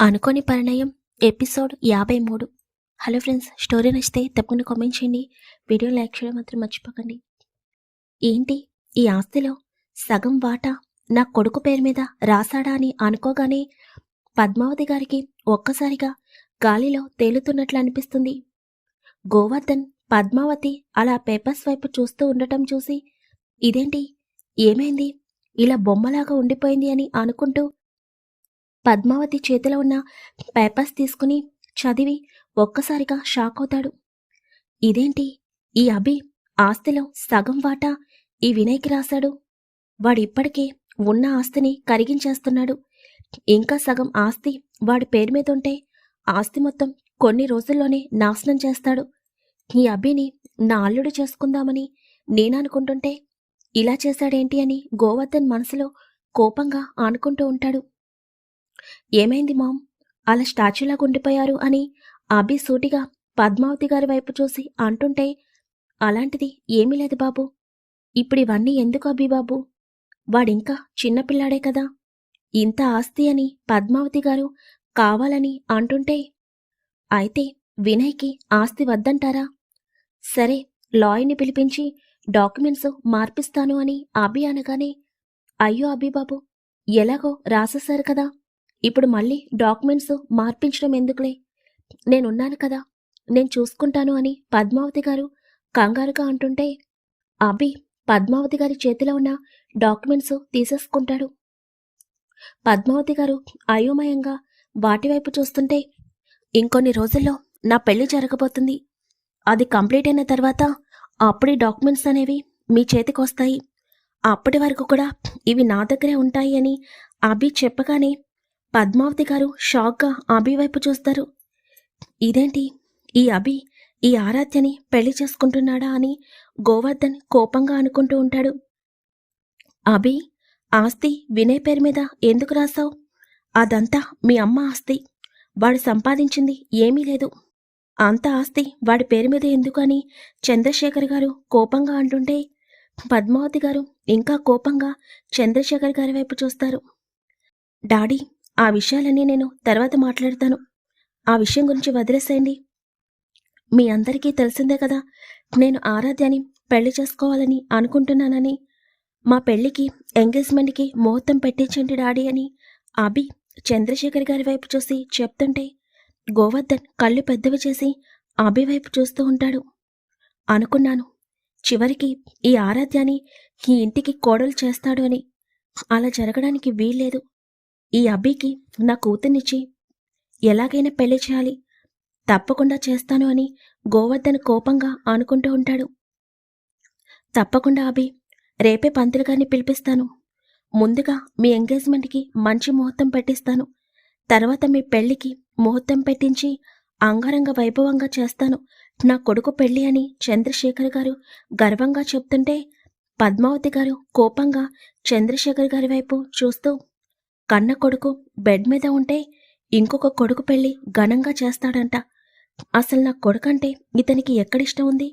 అనుకోని పరిణయం ఎపిసోడ్ యాభై మూడు. హలో ఫ్రెండ్స్ స్టోరీ నచ్చితే తప్పకుండా కామెంట్ చేయండి. వీడియో లైక్ చేయడం మాత్రం మర్చిపోకండి. ఏంటి? ఈ ఆస్తిలో సగం వాటా నా కొడుకు పేరు మీద రాసాడా అని అనుకోగానే పద్మావతి గారికి ఒక్కసారిగా గాలిలో తేలుతున్నట్లు అనిపిస్తుంది. గోవర్ధన్ పద్మావతి అలా పేపర్స్ వైపు చూస్తూ ఉండటం చూసి ఇదేంటి? ఏమైంది? ఇలా బొమ్మలాగా ఉండిపోయింది అని అనుకుంటూ పద్మావతి చేతిలో ఉన్న పేపర్స్ తీసుకుని చదివి ఒక్కసారిగా షాక్ అవుతాడు. ఇదేంటి? ఈ అభి ఆస్తిలో సగం వాటా ఈ వినయ్కి రాశాడు. వాడిప్పటికే ఉన్న ఆస్తిని కరిగించేస్తున్నాడు. ఇంకా సగం ఆస్తి వాడి పేరు మీద ఉంటే ఆస్తి మొత్తం కొన్ని రోజుల్లోనే నాశనం చేస్తాడు. ఈ అభిని నా అల్లుడు చేసుకుందామని నేననుకుంటుంటే ఇలా చేశాడేంటి అని గోవర్ధన్ మనసులో కోపంగా ఆనుకుంటూ ఉంటాడు. ఏమైంది మామ్? అలా స్టాచ్యూలాగా ఉండిపోయారు అని అభి సూటిగా పద్మావతి గారి వైపు చూసి అంటుంటే అలాంటిది ఏమీ లేదు బాబు. ఇప్పుడు ఇవన్నీ ఎందుకు అభి బాబు? వాడింకా చిన్నపిల్లాడే కదా. ఇంత ఆస్తి అని పద్మావతి గారు కావాలని అంటుంటే అయితే వినయ్కి ఆస్తి వద్దంటారా? సరే లాయర్ని పిలిపించి డాక్యుమెంట్స్ మార్పిస్తాను అని అభి అనగానే అయ్యో అభి బాబు ఎలాగో రాసేశారు కదా. ఇప్పుడు మళ్ళీ డాక్యుమెంట్స్ మార్పించడం ఎందుకులే? నేనున్నాను కదా నేను చూసుకుంటాను అని పద్మావతి గారు కంగారుగా అంటుంటే అభి పద్మావతి గారి చేతిలో ఉన్న డాక్యుమెంట్స్ తీసేసుకుంటాడు. పద్మావతి గారు అయోమయంగా వాటి వైపు చూస్తుంటే ఇంకొన్ని రోజుల్లో నా పెళ్ళి జరగబోతుంది. అది కంప్లీట్ అయిన తర్వాత అప్పుడే డాక్యుమెంట్స్ అనేవి మీ చేతికి వస్తాయి అప్పటి వరకు కూడా ఇవి నా దగ్గరే ఉంటాయి అని అభి చెప్పగానే పద్మావతి గారు షాక్గా అభి వైపు చూస్తారు. ఇదేంటి? ఈ అభి ఈ ఆరాధ్యని పెళ్ళి చేసుకుంటున్నాడా అని గోవర్ధన్ కోపంగా అనుకుంటూ ఉంటాడు. అభి ఆస్తి వినయ్ పేరు మీద ఎందుకు రాసావు అదంతా మీ అమ్మ ఆస్తి. వాడు సంపాదించింది ఏమీ లేదు. అంత ఆస్తి వాడి పేరు మీద ఎందుకు అని చంద్రశేఖర్ గారు కోపంగా అంటుంటే పద్మావతి గారు ఇంకా కోపంగా చంద్రశేఖర్ గారి వైపు చూస్తారు. డాడీ ఆ విషయాలన్నీ నేను తర్వాత మాట్లాడతాను. ఆ విషయం గురించి వదిలేసేయండి. మీ అందరికీ తెలిసిందే కదా నేను ఆరాధ్యాన్ని పెళ్ళి చేసుకోవాలని అనుకుంటున్నానని. మా పెళ్ళికి ఎంగేజ్మెంట్కి ముహూర్తం పెట్టించండి డాడీ అని అభి చంద్రశేఖర్ గారి వైపు చూసి చెప్తుంటే గోవర్ధన్ కళ్ళు పెద్దవి చేసి అభి వైపు చూస్తూ ఉంటాడు. అనుకున్నాను చివరికి ఈ ఆరాధ్యాన్ని ఈ ఇంటికి కోడలు చేస్తాడు అని. అలా జరగడానికి వీల్లేదు. ఈ అబ్బికి నా కూతుర్నిచ్చి ఎలాగైనా పెళ్ళి చేయాలి. తప్పకుండా చేస్తాను అని గోవర్ధన్ కోపంగా అనుకుంటూ ఉంటాడు. తప్పకుండా అభి రేపే పంతులు గారిని పిలిపిస్తాను. ముందుగా మీ ఎంగేజ్మెంట్కి మంచి ముహూర్తం పెట్టిస్తాను. తర్వాత మీ పెళ్ళికి ముహూర్తం పెట్టించి అంగరంగ వైభవంగా చేస్తాను. నా కొడుకు పెళ్ళి అని చంద్రశేఖర్ గారు గర్వంగా చెప్తుంటే పద్మావతి గారు కోపంగా చంద్రశేఖర్ గారి వైపు చూస్తూ కన్న కొడుకు బెడ్ మీద ఉంటే ఇంకొక కొడుకు పెళ్ళి ఘనంగా చేస్తాడంట. అసలు నా కొడుకంటే ఇతనికి ఎక్కడిష్టం ఉంది?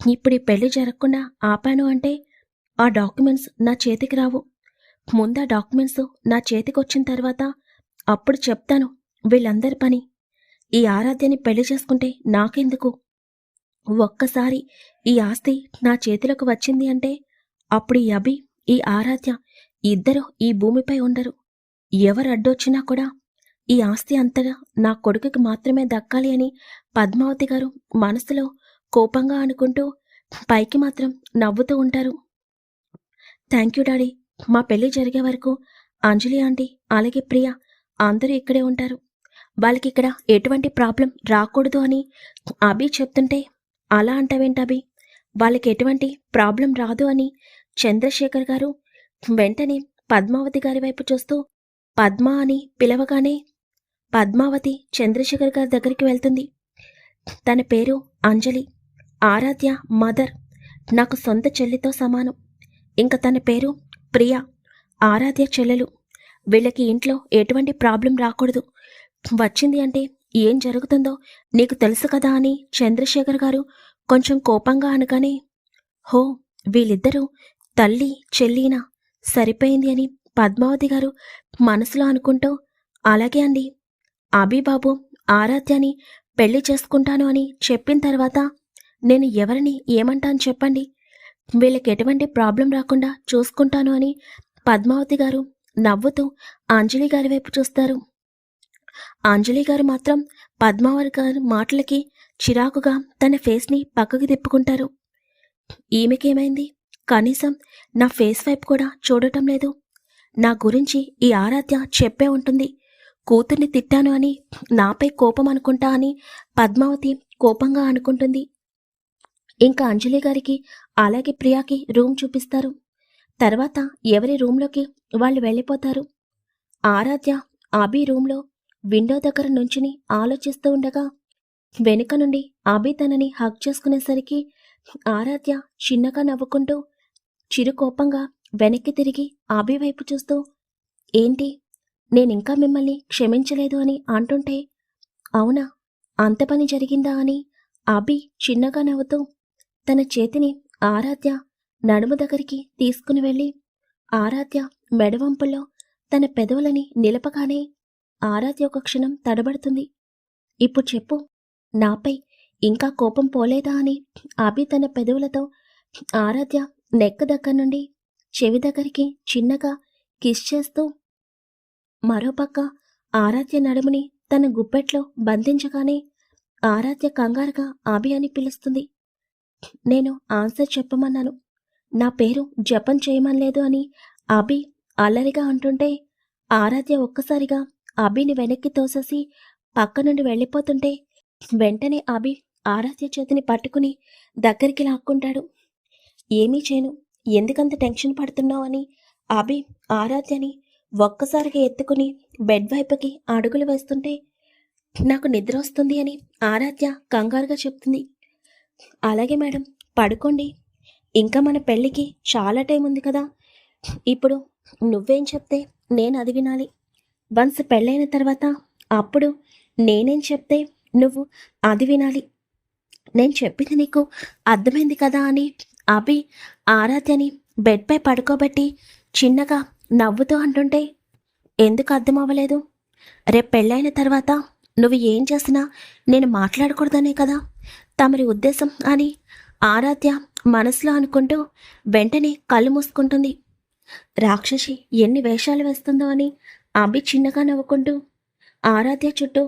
ఇప్పుడు ఈ పెళ్ళి జరగకుండా ఆపాను అంటే ఆ డాక్యుమెంట్స్ నా చేతికి రావు. ముందు ఆ డాక్యుమెంట్స్ నా చేతికి వచ్చిన తర్వాత అప్పుడు చెప్తాను వీళ్ళందరి పని. ఈ ఆరాధ్యని పెళ్ళి చేసుకుంటే నాకెందుకు? ఒక్కసారి ఈ ఆస్తి నా చేతిలోకి వచ్చింది అంటే అప్పుడు ఈ అభి ఈ ఆరాధ్య ఇద్దరు ఈ భూమిపై ఉండరు. ఎవరు అడ్డొచ్చినా కూడా ఈ ఆస్తి అంతగా నా కొడుకుకి మాత్రమే దక్కాలి అని పద్మావతి గారు మనసులో కోపంగా అనుకుంటూ పైకి మాత్రం నవ్వుతూ ఉంటారు. Thank you daddy. మా పెళ్ళి జరిగే వరకు అంజలి ఆంటీ అలాగే ప్రియ అందరూ ఇక్కడే ఉంటారు. వాళ్ళకి ఇక్కడ ఎటువంటి ప్రాబ్లం రాకూడదు అని అభి చెప్తుంటే అలా అంటావేంటి అభి? వాళ్ళకి ఎటువంటి ప్రాబ్లం రాదు అని చంద్రశేఖర్ గారు వెంటనే పద్మావతి గారి వైపు చూస్తూ పద్మ అని పిలవగానే పద్మావతి చంద్రశేఖర్ గారి దగ్గరికి వెళ్తుంది. తన పేరు అంజలి ఆరాధ్య మదర్ నాకు సొంత చెల్లితో సమానం. ఇంకా తన పేరు ప్రియా ఆరాధ్య చెల్లెలు. వీళ్ళకి ఇంట్లో ఎటువంటి ప్రాబ్లం రాకూడదు. వచ్చింది అంటే ఏం జరుగుతుందో నీకు తెలుసు కదా అని చంద్రశేఖర్ గారు కొంచెం కోపంగా అనగానే హో వీళ్ళిద్దరూ తల్లి చెల్లినా సరిపోయింది అని పద్మావతి గారు మనసులో అనుకుంటూ అలాగే అండి. అభిబాబు ఆరాధ్యని పెళ్ళి చేసుకుంటాను అని చెప్పిన తర్వాత నేను ఎవరిని ఏమంటాను చెప్పండి. వీళ్ళకి ఎటువంటి ప్రాబ్లం రాకుండా చూసుకుంటాను అని పద్మావతి గారు నవ్వుతూ అంజలి గారి వైపు చూస్తారు. అంజలి గారు మాత్రం పద్మావతి గారి మాటలకి చిరాకుగా తన ఫేస్ని పక్కకి తిప్పుకుంటారు. ఈమెకేమైంది? కనీసం నా ఫేస్ వైపు కూడా చూడటం లేదు. నా గురించి ఈ ఆరాధ్య చెప్పే ఉంటుంది. కూతుర్ని తిట్టాను అని నాపై కోపం అనుకుంటా అని పద్మావతి కోపంగా అనుకుంటుంది. ఇంకా అంజలి గారికి అలాగే ప్రియాకి రూమ్ చూపిస్తారు. తర్వాత ఎవరి రూమ్లోకి వాళ్ళు వెళ్ళిపోతారు. ఆరాధ్య అభి రూమ్లో విండో దగ్గర నుంచుని ఆలోచిస్తూ ఉండగా వెనుక నుండి అభి తనని హక్ చేసుకునేసరికి ఆరాధ్య చిన్నగా నవ్వుకుంటూ చిరుకోపంగా వెనక్కి తిరిగి అభి వైపు చూస్తూ ఏంటి? నేనింకా మిమ్మల్ని క్షమించలేదు అని అంటుంటే అవునా? అంత పని జరిగిందా అని అభి చిన్నగా నవ్వుతూ తన చేతిని ఆరాధ్య నడుము దగ్గరికి తీసుకుని వెళ్ళి ఆరాధ్య మెడవంపుల్లో తన పెదవులని నిలపగానే ఆరాధ్య ఒక క్షణం తడబడుతుంది. ఇప్పుడు చెప్పు నాపై ఇంకా కోపం పోలేదా అని అభి తన పెదవులతో ఆరాధ్య నెక్క దగ్గర నుండి చెవి దగ్గరికి చిన్నగా కిస్ చేస్తూ మరోపక్క ఆరాధ్య నడుముని తన గుప్పెట్లో బంధించగానే ఆరాధ్య కంగారుగా అభి అని పిలుస్తుంది. నేను ఆన్సర్ చెప్పమన్నాను. నా పేరు జపం చేయమనలేదు అని అభి అల్లరిగా అంటుంటే ఆరాధ్య ఒక్కసారిగా అభిని వెనక్కి తోసేసి పక్క నుండి వెళ్ళిపోతుంటే వెంటనే అభి ఆరాధ్య చేతిని పట్టుకుని దగ్గరికి లాక్కుంటాడు. ఏమీ చేయను. ఎందుకంత టెన్షన్ పడుతున్నావు అని? అభి ఆరాధ్యని ఒక్కసారిగా ఎత్తుకుని బెడ్ వైపుకి అడుగులు వేస్తుంటే నాకు నిద్ర వస్తుంది అని ఆరాధ్య కంగారుగా చెప్తుంది. అలాగే మేడం పడుకోండి. ఇంకా మన పెళ్ళికి చాలా టైం ఉంది కదా. ఇప్పుడు నువ్వేం చెప్తే నేను అది వినాలి. వన్స్ పెళ్ళైన తర్వాత అప్పుడు నేనేం చెప్తే నువ్వు అది వినాలి. నేను చెప్పింది నీకు అర్థమైంది కదా అని అభి ఆరాధ్యని బెడ్పై పడుకోబెట్టి చిన్నగా నవ్వుతూ అంటుంటే ఎందుకు అర్థం అవ్వలేదు రేపు పెళ్ళైన తర్వాత నువ్వు ఏం చేసినా నేను మాట్లాడకూడదనే కదా? తమరి ఉద్దేశం అని ఆరాధ్య మనసులో అనుకుంటూ వెంటనే కళ్ళు మూసుకుంటుంది. రాక్షసి ఎన్ని వేషాలు వేస్తుందో అని అభి చిన్నగా నవ్వుకుంటూ ఆరాధ్య చుట్టూ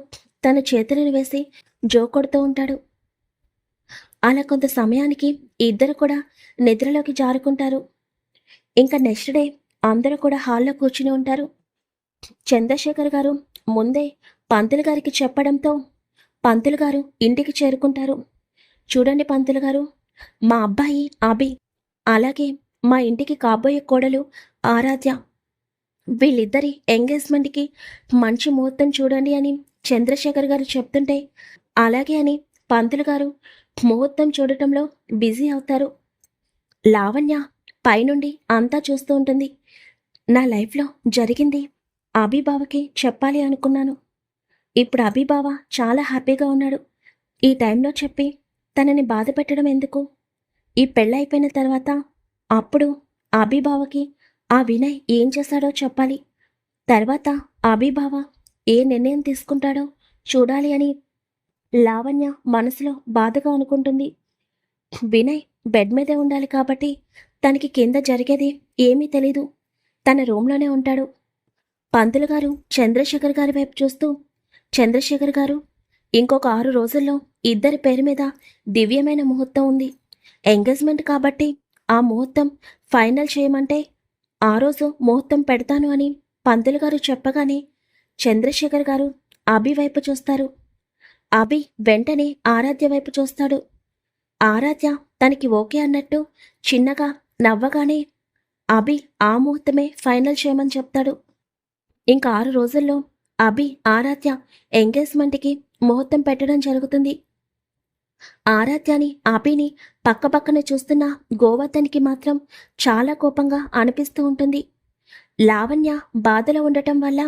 తన చేతులను వేసి జో కొడుతూ ఉంటాడు. అలా కొంత సమయానికి ఇద్దరు కూడా నిద్రలోకి జారుకుంటారు. ఇంకా నెక్స్ట్ డే అందరూ కూడా హాల్లో కూర్చుని ఉంటారు. చంద్రశేఖర్ గారు ముందే పంతులు గారికి చెప్పడంతో పంతులు గారు ఇంటికి చేరుకుంటారు. చూడండి పంతులు గారు మా అబ్బాయి అభి అలాగే మా ఇంటికి కాబోయే కోడలు ఆరాధ్య. వీళ్ళిద్దరి ఎంగేజ్మెంట్కి మంచి ముహూర్తం చూడండి అని చంద్రశేఖర్ గారు చెప్తుంటే అలాగే అని పంతులు గారు ముహూర్తం చూడటంలో బిజీ అవుతారు. లావణ్య పైనుండి అంతా చూస్తూ ఉంటుంది. నా లైఫ్లో జరిగింది అభిబావకి చెప్పాలి అనుకున్నాను. ఇప్పుడు అభిబావ చాలా హ్యాపీగా ఉన్నాడు. ఈ టైంలో చెప్పి తనని బాధ పెట్టడం ఎందుకు? ఈ పెళ్ళైపోయిన తర్వాత అప్పుడు అభిబావకి ఆ వినయ్ ఏం చేశాడో చెప్పాలి. తర్వాత అభిబావ ఏ నిర్ణయం తీసుకుంటాడో చూడాలి అని లావణ్య మనసులో బాధగా అనుకుంటుంది. వినయ్ బెడ్ మీదే ఉండాలి కాబట్టి తనకి కింద జరిగేది ఏమీ తెలీదు. తన రూమ్లోనే ఉంటాడు. పంతులు గారు చంద్రశేఖర్ గారి వైపు చూస్తూ చంద్రశేఖర్ గారు ఇంకొక ఆరు రోజుల్లో ఇద్దరి పేరు మీద దివ్యమైన ముహూర్తం ఉంది. ఎంగేజ్మెంట్ కాబట్టి ఆ ముహూర్తం ఫైనల్ చేయమంటే ఆ రోజు ముహూర్తం పెడతాను అని పంతులు గారు చెప్పగానే చంద్రశేఖర్ గారు అభి వైపు చూస్తారు. అభి వెంటనే ఆరాధ్య వైపు చూస్తాడు. ఆరాధ్య తనకి ఓకే అన్నట్టు చిన్నగా నవ్వగానే అభి ఆ ముహూర్తమే ఫైనల్ చేయమని చెప్తాడు. ఇంకా ఆరు రోజుల్లో అభి ఆరాధ్య ఎంగేజ్మెంట్కి ముహూర్తం పెట్టడం జరుగుతుంది. ఆరాధ్యని అభిని పక్కపక్కన చూస్తున్న గోవర్ధన్కి మాత్రం చాలా కోపంగా అనిపిస్తూ ఉంటుంది. లావణ్య బాధలో ఉండటం వల్ల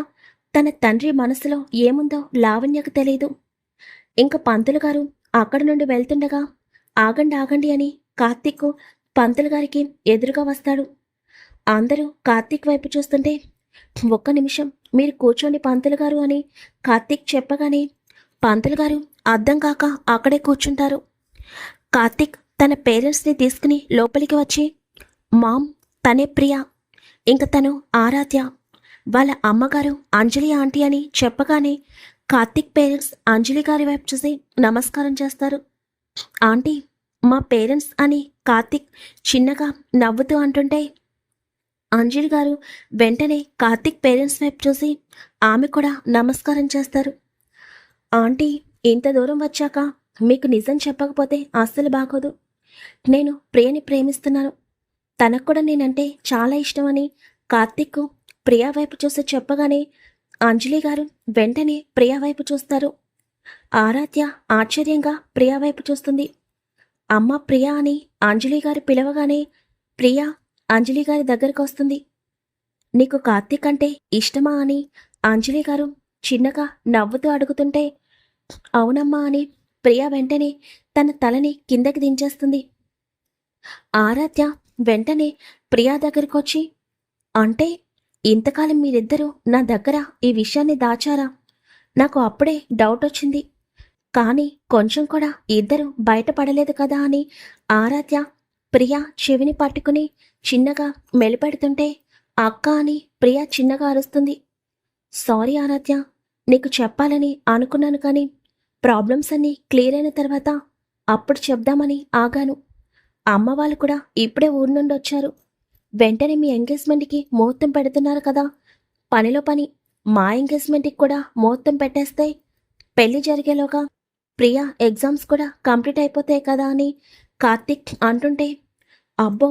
తన తండ్రి మనసులో ఏముందో లావణ్యకు తెలియదు ఇంక పంతులు గారు అక్కడి నుండి వెళ్తుండగా ఆగండి ఆగండి అని కార్తీక్ పంతులు గారికి ఎదురుగా వస్తాడు. అందరూ కార్తీక్ వైపు చూస్తుంటే ఒక్క నిమిషం మీరు కూర్చోండి పంతులు గారు అని కార్తీక్ చెప్పగానే పంతులు గారు అర్థం కాక అక్కడే కూర్చుంటారు. కార్తీక్ తన పేరెంట్స్ని తీసుకుని లోపలికి వచ్చి మామ్ తనే ప్రియ ఇంక తను ఆరాధ్య వాళ్ళ అమ్మగారు అంజలి ఆంటీ అని చెప్పగానే కార్తీక్ పేరెంట్స్ అంజలి గారి వైపు చూసి నమస్కారం చేస్తారు. ఆంటీ మా పేరెంట్స్ అని కార్తిక్ చిన్నగా నవ్వుతూ అంటుంటే అంజలి గారు వెంటనే కార్తీక్ పేరెంట్స్ వైపు చూసి ఆమె కూడా నమస్కారం చేస్తారు. ఆంటీ ఇంత దూరం వచ్చాక మీకు నిజం చెప్పకపోతే అస్సలు బాగోదు. నేను ప్రియని ప్రేమిస్తున్నాను. తనకు కూడా నేనంటే చాలా ఇష్టమని కార్తీక్ ప్రియా వైపు చూసి చెప్పగానే అంజలి గారు వెంటనే ప్రియా వైపు చూస్తారు. ఆరాధ్య ఆశ్చర్యంగా ప్రియా వైపు చూస్తుంది. అమ్మ ప్రియా అని అంజలి గారు పిలవగానే ప్రియా అంజలి గారి దగ్గరకు వస్తుంది. నీకు కార్తీక్ అంటే ఇష్టమా అని అంజలి గారు చిన్నగా నవ్వుతూ అడుగుతుంటే అవునమ్మా అని ప్రియా వెంటనే తన తలని కిందకి దించేస్తుంది. ఆరాధ్య వెంటనే ప్రియా దగ్గరకు వచ్చి అంటే ఇంతకాలం మీరిద్దరూ నా దగ్గర ఈ విషయాన్ని దాచారా? నాకు అప్పుడే డౌట్ వచ్చింది. కానీ కొంచెం కూడా ఇద్దరు బయటపడలేదు కదా అని ఆరాధ్య ప్రియా చెవిని పట్టుకుని చిన్నగా మెలిపెడుతుంటే అక్క అని ప్రియా చిన్నగా అరుస్తుంది. సారీ ఆరాధ్య నీకు చెప్పాలని అనుకున్నాను కానీ ప్రాబ్లమ్స్ అన్నీ క్లియర్ అయిన తర్వాత అప్పుడు చెప్దామని ఆగాను. అమ్మ వాళ్ళు కూడా ఇప్పుడే ఊరు నుండి వచ్చారు. వెంటనే మీ ఎంగేజ్మెంట్కి ముహూర్తం పెడుతున్నారు కదా. పనిలో పని మా ఎంగేజ్మెంట్కి కూడా ముహూర్తం పెట్టేస్తే పెళ్ళి జరిగేలోగా ప్రియా ఎగ్జామ్స్ కూడా కంప్లీట్ అయిపోతాయి కదా అని కార్తిక్ అంటుంటే అబ్బో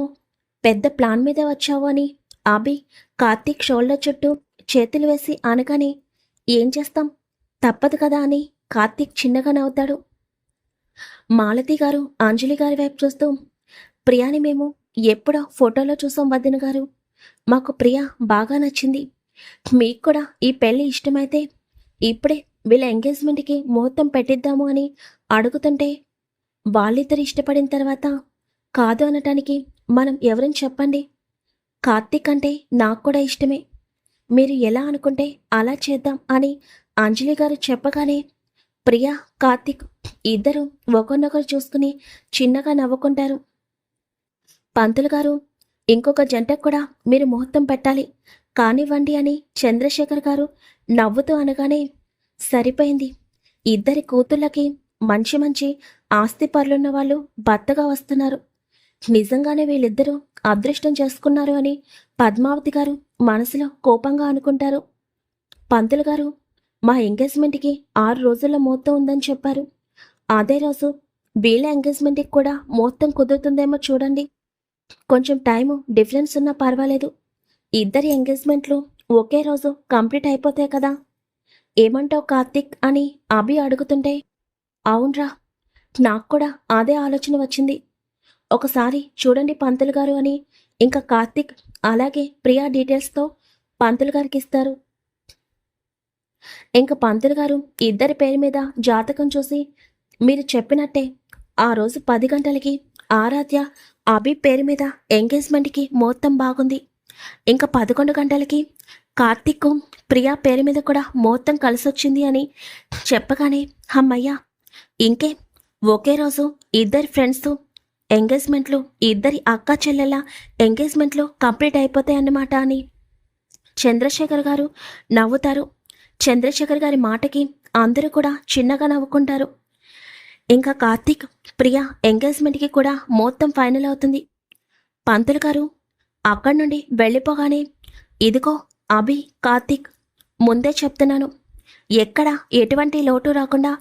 పెద్ద ప్లాన్ మీదే వచ్చావు అని అభి కార్తీక్ షోల్డర్ చుట్టూ చేతులు వేసి అనగానే ఏం చేస్తాం? తప్పదు కదా అని కార్తీక్ చిన్నగా నవ్వుతాడు. మాలతి గారు అంజలి గారి వైపు చూస్తూ ప్రియాని మేము ఎప్పుడో ఫోటోలో చూసాం వదిన గారు. మాకు ప్రియ బాగా నచ్చింది. మీకు కూడా ఈ పెళ్ళి ఇష్టమైతే ఇప్పుడే వీళ్ళ ఎంగేజ్మెంట్కి ముహూర్తం పెట్టిద్దాము అని అడుగుతుంటే వాళ్ళిద్దరు ఇష్టపడిన తర్వాత కాదు అనటానికి మనం ఎవరిని చెప్పండి? కార్తీక్ అంటే నాకు కూడా ఇష్టమే. మీరు ఎలా అనుకుంటే అలా చేద్దాం అని అంజలి గారు చెప్పగానే ప్రియా కార్తీక్ ఇద్దరు ఒకరినొకరు చూసుకుని చిన్నగా నవ్వుకుంటారు. పంతులుగారు ఇంకొక జంటకు కూడా మీరు ముహూర్తం పెట్టాలి. కానివ్వండి అని చంద్రశేఖర్ గారు నవ్వుతూ అనగానే సరిపోయింది. ఇద్దరి కూతుళ్ళకి మంచి మంచి ఆస్తి పరులున్న వాళ్ళు భర్తగా వస్తున్నారు. నిజంగానే వీళ్ళిద్దరూ అదృష్టం చేసుకున్నారు అని పద్మావతి గారు మనసులో కోపంగా అనుకుంటారు. పంతులు గారు మా ఎంగేజ్మెంట్కి ఆరు రోజుల ముహూర్తం ఉందని చెప్పారు. అదే రోజు వీళ్ళ ఎంగేజ్మెంట్కి కూడా ముహూర్తం కుదురుతుందేమో చూడండి. కొంచెం టైము డిఫరెన్స్ ఉన్నా పర్వాలేదు. ఇద్దరి ఎంగేజ్మెంట్లు ఒకే రోజు కంప్లీట్ అయిపోతాయి కదా? ఏమంటావు కార్తిక్ అని అభి అడుగుతుంటే అవునరా నాకు కూడా అదే ఆలోచన వచ్చింది. ఒకసారి చూడండి పంతులు గారు అని ఇంకా కార్తిక్ అలాగే ప్రియా డీటెయిల్స్తో పంతులు గారికి ఇస్తారు. ఇంకా పంతులు గారు ఇద్దరి పేరు మీద జాతకం చూసి మీరు చెప్పినట్టే ఆ రోజు పది గంటలకి ఆరాధ్య అభి పేరు మీద ఎంగేజ్మెంట్కి ముహూర్తం బాగుంది. ఇంకా పదకొండు గంటలకి కార్తీక్ ప్రియా పేరు మీద కూడా ముహూర్తం కలిసొచ్చింది అని చెప్పగానే అమ్మయ్యా ఇంకే ఒకే రోజు ఇద్దరి ఫ్రెండ్స్ ఎంగేజ్మెంట్లు ఇద్దరి అక్క చెల్లెల ఎంగేజ్మెంట్లు కంప్లీట్ అయిపోతాయన్నమాట అని చంద్రశేఖర్ గారు నవ్వుతారు. చంద్రశేఖర్ గారి మాటకి అందరూ కూడా చిన్నగా నవ్వుకుంటారు. ఇంకా కార్తీక్ ప్రియా ఎంగేజ్మెంట్కి కూడా మొత్తం ఫైనల్ అవుతుంది. పంతులు గారు అక్కడి నుండి వెళ్ళిపోగానే ఇదిగో అభి కార్తీక్ ముందే చెప్తున్నాను. ఎక్కడ ఎటువంటి లోటు రాకుండా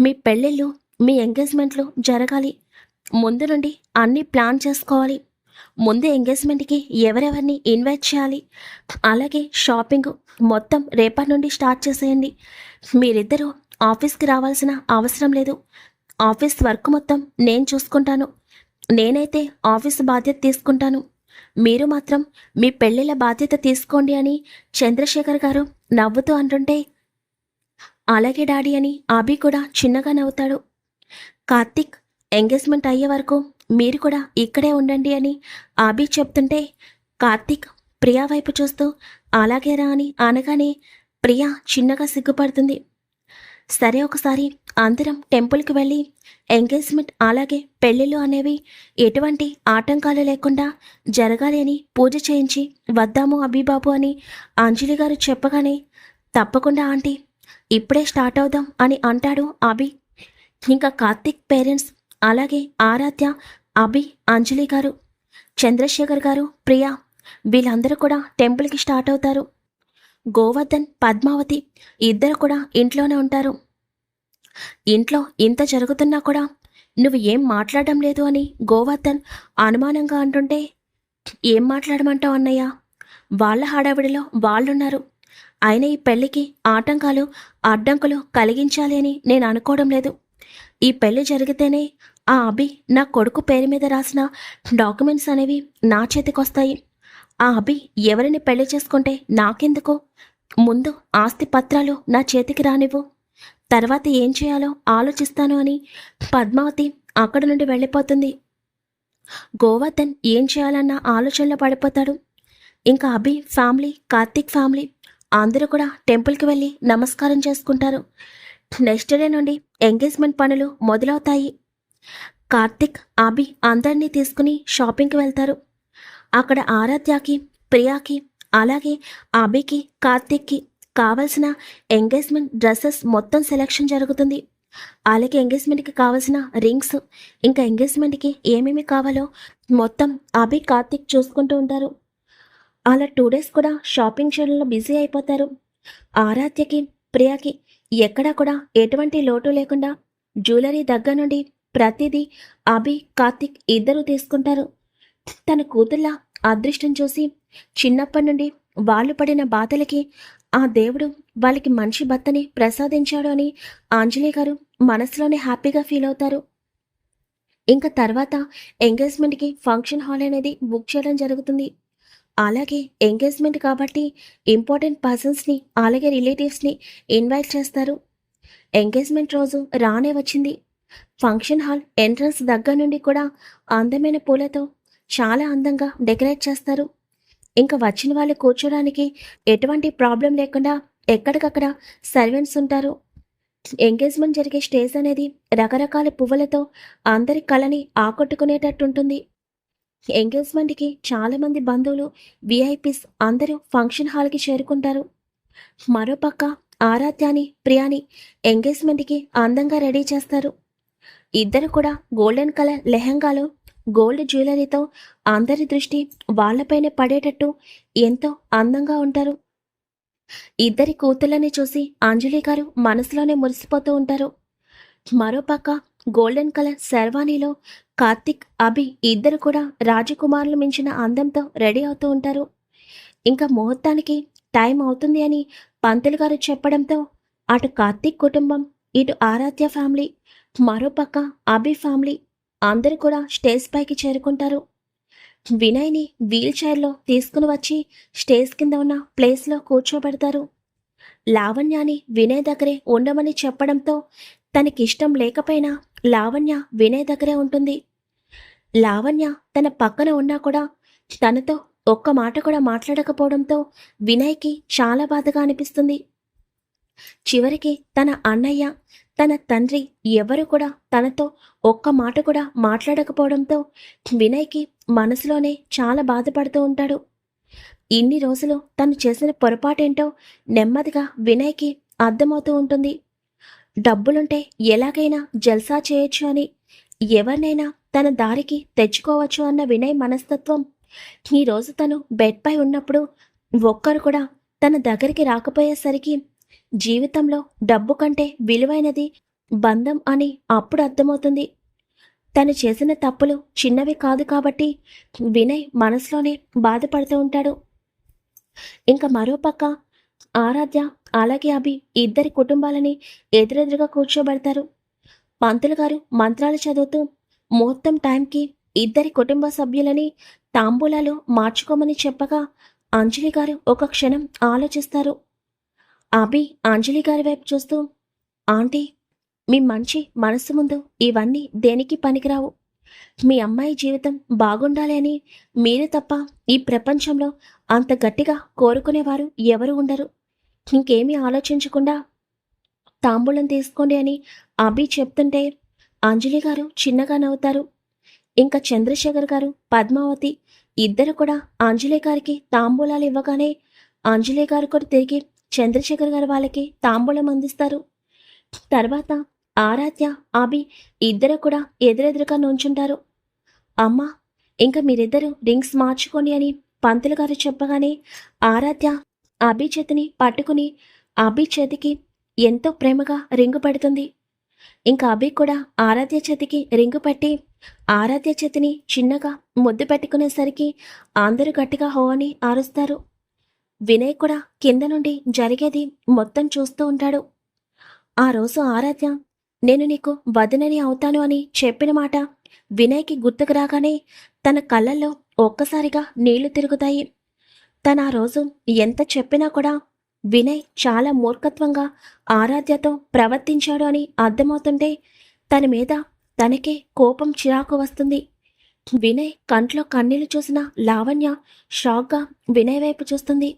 మీ పెళ్ళిళ్ళు మీ ఎంగేజ్మెంట్లు జరగాలి. ముందు నుండి అన్నీ ప్లాన్ చేసుకోవాలి. ముందు ఎంగేజ్మెంట్కి ఎవరెవరిని ఇన్వైట్ చేయాలి. అలాగే షాపింగ్ మొత్తం రేపటి నుండి స్టార్ట్ చేసేయండి. మీరిద్దరూ ఆఫీస్కి రావాల్సిన అవసరం లేదు. ఆఫీస్ వర్క్ మొత్తం నేను చూసుకుంటాను. నేనైతే ఆఫీస్ బాధ్యత తీసుకుంటాను. మీరు మాత్రం మీ పెళ్ళిళ్ళ బాధ్యత తీసుకోండి అని చంద్రశేఖర్ గారు నవ్వుతూ అంటుంటే అలాగే డాడీ అని అభి కూడా చిన్నగా నవ్వుతాడు. కార్తిక్ ఎంగేజ్మెంట్ అయ్యే వరకు మీరు కూడా ఇక్కడే ఉండండి అని అభి చెప్తుంటే కార్తిక్ ప్రియా వైపు చూస్తూ అలాగేరా అని అనగానే ప్రియా చిన్నగా సిగ్గుపడుతుంది. సరే ఒకసారి అందరం టెంపుల్కి వెళ్ళి ఎంగేజ్మెంట్ అలాగే పెళ్ళిళ్ళు అనేవి ఎటువంటి ఆటంకాలు లేకుండా జరగాలి అని పూజ చేయించి వద్దాము అభిబాబు అని అంజలి గారు చెప్పగానే తప్పకుండా ఆంటీ ఇప్పుడే స్టార్ట్ అవుదాం అని అంటాడు అభి ఇంకా కార్తిక్ పేరెంట్స్ అలాగే ఆరాధ్య అభి అంజలి గారు చంద్రశేఖర్ గారు ప్రియా వీళ్ళందరూ కూడా టెంపుల్కి స్టార్ట్ అవుతారు. గోవర్ధన్ పద్మావతి ఇద్దరు కూడా ఇంట్లోనే ఉంటారు. ఇంట్లో ఇంత జరుగుతున్నా కూడా నువ్వు ఏం మాట్లాడడం లేదు అని గోవర్ధన్ అనుమానంగా అంటుంటే ఏం మాట్లాడమంటావు అన్నయ్య? వాళ్ళ హడావిడిలో వాళ్ళున్నారు. అయినా ఈ పెళ్ళికి ఆటంకాలు అడ్డంకులు కలిగించాలి అని నేను అనుకోవడం లేదు. ఈ పెళ్ళి జరిగితేనే ఆ అభి నా కొడుకు పేరు మీద రాసిన డాక్యుమెంట్స్ అనేవి నా చేతికొస్తాయి. ఆ అభి ఎవరిని పెళ్ళి చేసుకుంటే నాకెందుకు? ముందు ఆస్తి పత్రాలు నా చేతికి రానివ్వు. తర్వాత ఏం చేయాలో ఆలోచిస్తాను అని పద్మావతి అక్కడ నుండి వెళ్ళిపోతుంది. గోవర్ధన్ ఏం చేయాలన్న ఆలోచనలో పడిపోతాడు. ఇంకా అభి ఫ్యామిలీ కార్తీక్ ఫ్యామిలీ అందరూ కూడా టెంపుల్కి వెళ్ళి నమస్కారం చేసుకుంటారు. నెక్స్ట్ డే నుండి ఎంగేజ్మెంట్ పనులు మొదలవుతాయి. కార్తిక్ అభి అందరినీ తీసుకుని షాపింగ్కి వెళ్తారు. అక్కడ ఆరాధ్యకి ప్రియాకి అలాగే అభికి కార్తిక్కి కావలసిన ఎంగేజ్మెంట్ డ్రెస్సెస్ మొత్తం సెలెక్షన్ జరుగుతుంది. అలాగే ఎంగేజ్మెంట్కి కావాల్సిన రింగ్స్ ఇంకా ఎంగేజ్మెంట్కి ఏమేమి కావాలో మొత్తం అభి కార్తిక్ చూసుకుంటూ ఉంటారు. అలా టూ డేస్ కూడా షాపింగ్ చేయడంలో బిజీ అయిపోతారు. ఆరాధ్యకి ప్రియాకి ఎక్కడా కూడా ఎటువంటి లోటు లేకుండా జ్యువెలరీ దగ్గర నుండి ప్రతిదీ అభి కార్తిక్ ఇద్దరు తీసుకుంటారు. తన కూతుళ్ళ అదృష్టం చూసి చిన్నప్పటి నుండి వాళ్ళు పడిన బాధలకి ఆ దేవుడు వాళ్ళకి మంచి భర్తని ప్రసాదించాడు అని ఆంజలి గారు మనసులోనే హ్యాపీగా ఫీల్ అవుతారు. ఇంకా తర్వాత ఎంగేజ్మెంట్కి ఫంక్షన్ హాల్ అనేది బుక్ చేయడం జరుగుతుంది. అలాగే ఎంగేజ్మెంట్ కాబట్టి ఇంపార్టెంట్ పర్సన్స్ని అలాగే రిలేటివ్స్ని ఇన్వైట్ చేస్తారు. ఎంగేజ్మెంట్ రోజు రానే వచ్చింది. ఫంక్షన్ హాల్ ఎంట్రన్స్ దగ్గర నుండి కూడా అందమైన పూలతో చాలా అందంగా డెకరేట్ చేస్తారు. ఇంకా వచ్చిన వాళ్ళు కూర్చోడానికి ఎటువంటి ప్రాబ్లం లేకుండా ఎక్కడికక్కడ సర్వెంట్స్ ఉంటారు. ఎంగేజ్మెంట్ జరిగే స్టేజ్ అనేది రకరకాల పువ్వులతో అందరి కళని ఆకట్టుకునేటట్టుంటుంది ఎంగేజ్మెంట్కి చాలామంది బంధువులు విఐపీస్ అందరూ ఫంక్షన్ హాల్కి చేరుకుంటారు. మరోపక్క ఆరాధ్యాని ప్రియాని ఎంగేజ్మెంట్కి అందంగా రెడీ చేస్తారు. ఇద్దరు కూడా గోల్డెన్ కలర్ లెహంగాలో గోల్డ్ జ్యువెలరీతో అందరి దృష్టి వాళ్ళపైనే పడేటట్టు ఎంతో అందంగా ఉంటారు. ఇద్దరి కూతుళ్ళని చూసి అంజలి గారు మనసులోనే మురిసిపోతూ ఉంటారు. మరోపక్క గోల్డెన్ కలర్ శర్వాణిలో కార్తిక్ అభి ఇద్దరు కూడా రాజకుమారులు మించిన అందంతో రెడీ అవుతూ ఉంటారు. ఇంకా ముహూర్తానికి టైం అవుతుంది అని పంతులు గారు చెప్పడంతో అటు కార్తిక్ కుటుంబం ఇటు ఆరాధ్య ఫ్యామిలీ మరోపక్క అభి ఫ్యామిలీ అందరూ కూడా స్టేజ్ పైకి చేరుకుంటారు. వినయ్ని వీల్ చైర్లో తీసుకుని వచ్చి స్టేజ్ కింద ఉన్న ప్లేస్లో కూర్చోబెడతారు. లావణ్యాని వినయ్ దగ్గరే ఉండమని చెప్పడంతో తనకిష్టం లేకపోయినా లావణ్య వినయ్ దగ్గరే ఉంటుంది. లావణ్య తన పక్కన ఉన్నా కూడా తనతో ఒక్క మాట కూడా మాట్లాడకపోవడంతో వినయ్కి చాలా బాధగా అనిపిస్తుంది. చివరికి తన అన్నయ్య తన తండ్రి ఎవరు కూడా తనతో ఒక్క మాట కూడా మాట్లాడకపోవడంతో వినయ్కి మనసులోనే చాలా బాధపడుతూ ఉంటాడు. ఇన్ని రోజులు తను చేసిన పొరపాటేంటో నెమ్మదిగా వినయ్కి అర్థమవుతూ ఉంటుంది. డబ్బులుంటే ఎలాగైనా జల్సా చేయొచ్చు అని ఎవరినైనా తన దారికి తెచ్చుకోవచ్చు అన్న వినయ్ మనస్తత్వం. ఈరోజు తను బెడ్పై ఉన్నప్పుడు ఒక్కరు కూడా తన దగ్గరికి రాకపోయేసరికి జీవితంలో డబ్బు కంటే విలువైనది బంధం అని అప్పుడు అర్థమవుతుంది. తను చేసిన తప్పులు చిన్నవి కాదు కాబట్టి వినయ్ మనసులోనే బాధపడుతూ ఉంటాడు. ఇంకా మరోపక్క ఆరాధ్య అలాగే అభి ఇద్దరి కుటుంబాలని ఎదురెదురుగా కూర్చోబెడతారు. పంతులు గారు మంత్రాలు చదువుతూ ముహూర్తం టైంకి ఇద్దరి కుటుంబ సభ్యులని తాంబూలాలు మార్చుకోమని చెప్పగా అంజలి గారు ఒక క్షణం ఆలోచిస్తారు. అభి అంజలి గారి వైపు చూస్తూ ఆంటీ మీ మంచి మనసు ముందు ఇవన్నీ దేనికి పనికిరావు? మీ అమ్మాయి జీవితం బాగుండాలి అని మీరు తప్ప ఈ ప్రపంచంలో అంత గట్టిగా కోరుకునేవారు ఎవరు ఉండరు. ఇంకేమీ ఆలోచించకుండా తాంబూలం తీసుకోండి అని అభి చెప్తుంటే అంజలి గారు చిన్నగా నవ్వుతారు. ఇంకా చంద్రశేఖర్ గారు పద్మావతి ఇద్దరు కూడా అంజలి గారికి తాంబూలాలు ఇవ్వగానే అంజలి గారు కూడా తిరిగి చంద్రశేఖర్ గారు వాళ్ళకి తాంబూలం అందిస్తారు. తర్వాత ఆరాధ్య అభి ఇద్దరు కూడా ఎదురెదురుగా నుంచుంటారు. అమ్మా ఇంకా మీరిద్దరూ రింగ్స్ మార్చుకోండి అని పంతులు గారు చెప్పగానే ఆరాధ్య అభి చేతిని పట్టుకుని అభి చేతికి ఎంతో ప్రేమగా రింగు పెడుతుంది. ఇంకా అభి కూడా ఆరాధ్య చేతికి రింగు పెట్టి ఆరాధ్య చేతిని చిన్నగా ముద్దు పెట్టుకునేసరికి అందరూ గట్టిగా హో అని ఆరుస్తారు. వినయ్ కూడా కింద నుండి జరిగేది మొత్తం చూస్తూ ఉంటాడు. ఆ రోజు ఆరాధ్య నేను నీకు వదనని అవుతాను అని చెప్పిన మాట వినయ్కి గుర్తుకు రాగానే తన కళ్ళల్లో ఒక్కసారిగా నీళ్ళు తిరుగుతాయి. తన ఆ రోజు ఎంత చెప్పినా కూడా వినయ్ చాలా మూర్ఖత్వంగా ఆరాధ్యతో ప్రవర్తించాడు అని అర్థమవుతుంటే తన మీద తనకే కోపం చిరాకు వస్తుంది. వినయ్ కంట్లో కన్నీళ్ళు చూసిన లావణ్య షాక్గా వినయ్ వైపు చూస్తుంది.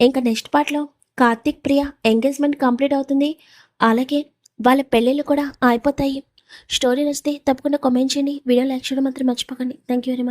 ఇంకా నెక్స్ట్ పార్ట్లో? కార్తిక్ ప్రియ ఎంగేజ్మెంట్ కంప్లీట్ అవుతుంది. అలాగే వాళ్ళ పెళ్ళిళ్ళు కూడా అయిపోతాయి. స్టోరీ నచ్చితే తప్పకుండా కామెంట్ చేయండి. వీడియో లైక్ చేయడం మాత్రం మర్చిపోకండి. Thank you very much